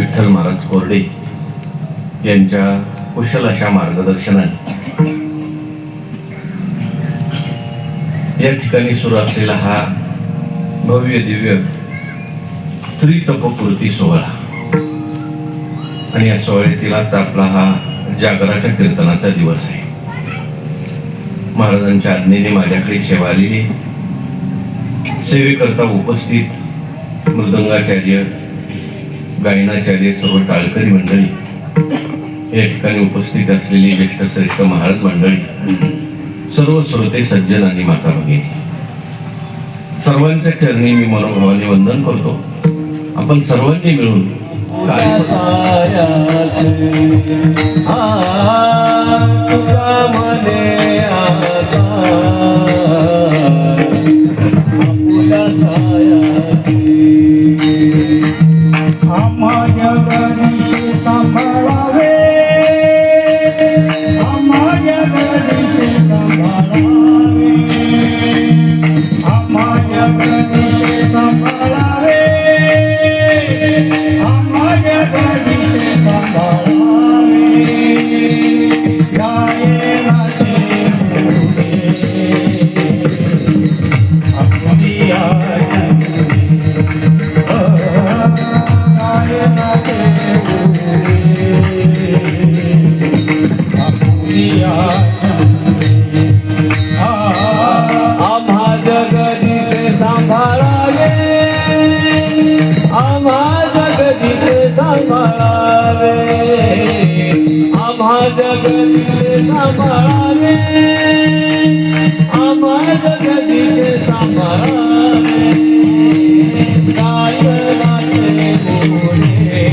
विठ्ठल महाराज कोरडे यांच्या कुशल अशा मार्गदर्शनाने या ठिकाणी सुरू असलेला हा भव्य दिव्य त्रितपपूर्ती सोहळा. आणि या सोहळ्यातील आपला हा जागराच्या कीर्तनाचा दिवस आहे. महाराजांच्या आज्ञेने माझ्याकडे सेवा आलेली सेवेकरता उपस्थित मृदंगाचार्य गायनाचार्य सर्व टाळकरी मंडळी या ठिकाणी उपस्थित असलेली ज्येष्ठ श्रेष्ठ महाराज मंडळी सर्व श्रोते सज्जन आणि माता भगिनी सर्वांच्या चरणी मी मनोभावाने वंदन करतो आपण सर्वांनी मिळून काय माझ्या गणेश सांभाळावे. आम्हाला गणेश सांभाळावे आम्हाला गणेश सांभाळावे गणेश सांभाळावे. जगदीश सांभाळावे. आम्हा जगदीश सांभाळावे. आम्हा जगदीश सांभाळावे. आम्हा जगदीश सांभाळावे. गायनाचे बोले